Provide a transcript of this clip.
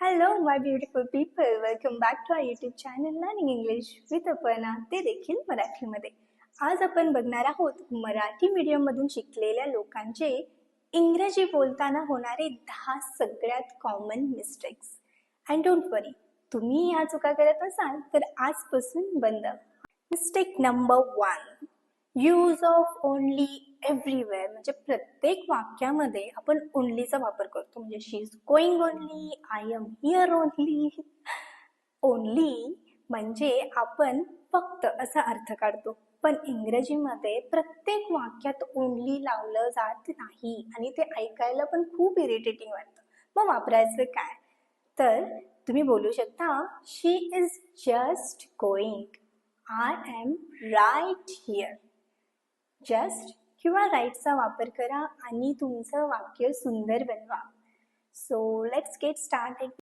Hello my beautiful people welcome back to I YouTube channel learning English with अपना ते देखील मराठीमध्ये. आज आपण बघणार आहोत मराठी मीडियममधून शिकलेल्या लोकांचे इंग्रजी बोलताना होणारे दहा सगळ्यात common mistakes and don't worry तुम्ही ह्या चुका करत असाल तर आजपासून बंद. Mistake number one use of only everywhere म्हणजे प्रत्येक वाक्यामध्ये आपण ओनलीचा वापर करतो. म्हणजे she is going only I am here only only म्हणजे आपण फक्त असा अर्थ काढतो. पण इंग्रजीमध्ये प्रत्येक वाक्यात ओनली लावलं जात नाही. आणि ते ऐकायला पण खूप इरिटेटिंग वाटतं. मग वापरायचं काय? तर तुम्ही बोलू शकता she is just going I am right here just किंवा राईटचा वापर करा आणि तुमचं वाक्य सुंदर बनवा. So let's get started